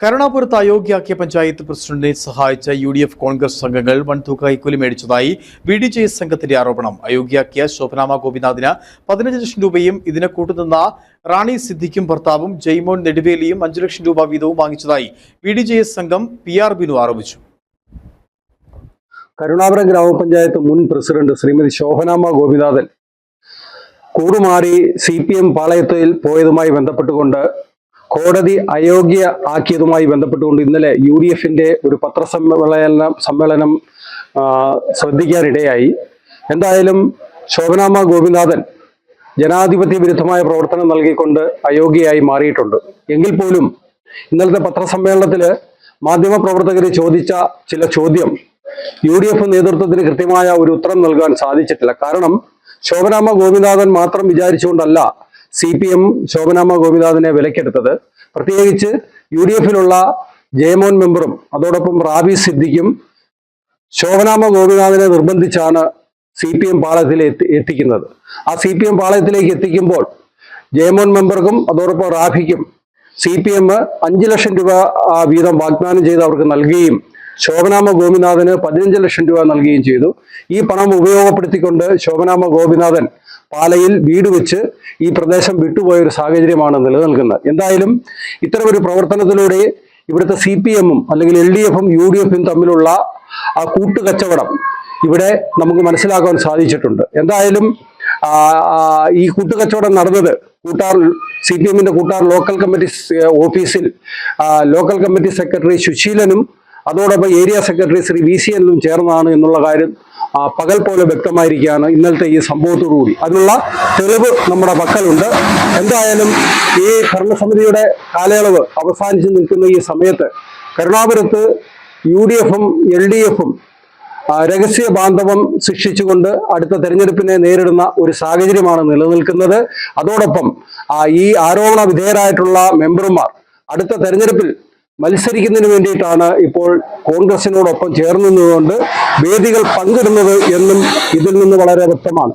കരുണാപുരത്ത് അയോഗ്യയാക്കിയ പഞ്ചായത്ത് പ്രസിഡന്റിനെ സഹായിച്ച U D F Congress സംഘങ്ങൾ വൻതുക കൈക്കൂലി മേടിച്ചതായി ബി ഡി ജെ എസ് സംഘത്തിന്റെ ആരോപണം. അയോഗ്യയാക്കിയ ശോഭനാമ ഗോപിനാഥിന് പതിനഞ്ച് ലക്ഷം രൂപയും ഇതിനെ കൂട്ടുനിന്ന റാണി സിദ്ദിഖും ഭർത്താവും ജയ്മോൻ നെടുവേലിയും അഞ്ചു ലക്ഷം രൂപ വീതവും വാങ്ങിച്ചതായി ബി ഡി ജെ എസ് സംഘം പി ആർ ബിനു ആരോപിച്ചു. കരുണാപുരം ഗ്രാമപഞ്ചായത്ത് മുൻ പ്രസിഡന്റ് ശ്രീമതി ശോഭനാമ ഗോപിനാഥൻ കൂടുമാറി സി പി എം പാളയത്തിൽ പോയതുമായി ബന്ധപ്പെട്ടുകൊണ്ട് കോടതി അയോഗ്യ ആക്കിയതുമായി ബന്ധപ്പെട്ടുകൊണ്ട് ഇന്നലെ യു ഡി എഫിന്റെ ഒരു പത്രസമ്മേളനം സമ്മേളനം ശ്രദ്ധിക്കാനിടയായി. എന്തായാലും ശോഭനാമ ഗോപിനാഥൻ ജനാധിപത്യ വിരുദ്ധമായ പ്രവർത്തനം നൽകിക്കൊണ്ട് അയോഗ്യയായി മാറിയിട്ടുണ്ട്. എങ്കിൽ പോലും ഇന്നലത്തെ പത്രസമ്മേളനത്തിൽ മാധ്യമപ്രവർത്തകർ ചോദിച്ച ചില ചോദ്യം യു ഡി എഫ് നേതൃത്വത്തിന് കൃത്യമായ ഒരു ഉത്തരം നൽകാൻ സാധിച്ചിട്ടില്ല. കാരണം ശോഭനാമ ഗോപിനാഥൻ മാത്രം വിചാരിച്ചുകൊണ്ടല്ല സി പി എം ശോഭനാമ ഗോപിനാഥിനെ വിലക്കെടുത്തത്. പ്രത്യേകിച്ച് യു ഡി എഫിലുള്ള ജയമോൻ മെമ്പറും അതോടൊപ്പം റാബി സിദ്ദിഖും ശോഭനാമ ഗോപിനാഥിനെ നിർബന്ധിച്ചാണ് സി പി എം പാളയത്തിൽ എത്തിക്കുന്നത്. ആ സി പി എം പാളയത്തിലേക്ക് എത്തിക്കുമ്പോൾ ജയമോൻ മെമ്പർക്കും അതോടൊപ്പം റാഫിക്കും സി പി എം അഞ്ച് ലക്ഷം രൂപ വീതം വാഗ്ദാനം ചെയ്ത് അവർക്ക് നൽകുകയും ശോഭനാമ ഗോപിനാഥന് പതിനഞ്ച് ലക്ഷം രൂപ നൽകുകയും ചെയ്തു. ഈ പണം ഉപയോഗപ്പെടുത്തിക്കൊണ്ട് ശോഭനാമ ഗോപിനാഥൻ പാലയിൽ വീട് വെച്ച് ഈ പ്രദേശം വിട്ടുപോയ ഒരു സാഹചര്യമാണ് നിലനിൽക്കുന്നത്. എന്തായാലും ഇത്തരമൊരു പ്രവർത്തനത്തിലൂടെ ഇവിടുത്തെ സി പി എമ്മും അല്ലെങ്കിൽ എൽ ഡി എഫും യു ഡി എഫും തമ്മിലുള്ള ആ കൂട്ടുകച്ചവടം ഇവിടെ നമുക്ക് മനസ്സിലാക്കാൻ സാധിച്ചിട്ടുണ്ട്. എന്തായാലും ഈ കൂട്ടുകച്ചവടം നടന്നത് കൂട്ടാർ സി പി എമ്മിന്റെ കൂട്ടാർ ലോക്കൽ കമ്മിറ്റി ഓഫീസിൽ ലോക്കൽ കമ്മിറ്റി സെക്രട്ടറി സുശീലനും അതോടൊപ്പം area secretary Shri V C എല്ലും ചേർന്നാണ് എന്നുള്ള കാര്യം പകൽ പോലെ വ്യക്തമായിരിക്കുകയാണ് ഇന്നലത്തെ ഈ സംഭവത്തോടുകൂടി. അതിനുള്ള തെളിവ് നമ്മുടെ പക്കലുണ്ട്. എന്തായാലും ഈ ഭരണസമിതിയുടെ കാലയളവ് അവസാനിച്ച് നിൽക്കുന്ന ഈ സമയത്ത് കരുണാപുരത്ത് യു ഡി എഫും എൽ ഡി എഫും രഹസ്യ ബാന്ധവം സൃഷ്ടിച്ചുകൊണ്ട് അടുത്ത തെരഞ്ഞെടുപ്പിനെ നേരിടുന്ന ഒരു സാഹചര്യമാണ് നിലനിൽക്കുന്നത്. അതോടൊപ്പം ഈ ആരോപണ വിധേയരായിട്ടുള്ള മെമ്പർമാർ അടുത്ത തെരഞ്ഞെടുപ്പിൽ മത്സരിക്കുന്നതിന് വേണ്ടിയിട്ടാണ് ഇപ്പോൾ കോൺഗ്രസിനോടൊപ്പം ചേർന്നുകൊണ്ട് വേദികൾ പങ്കിടുന്നത് എന്നും ഇതിൽ നിന്ന് വളരെ വ്യക്തമാണ്.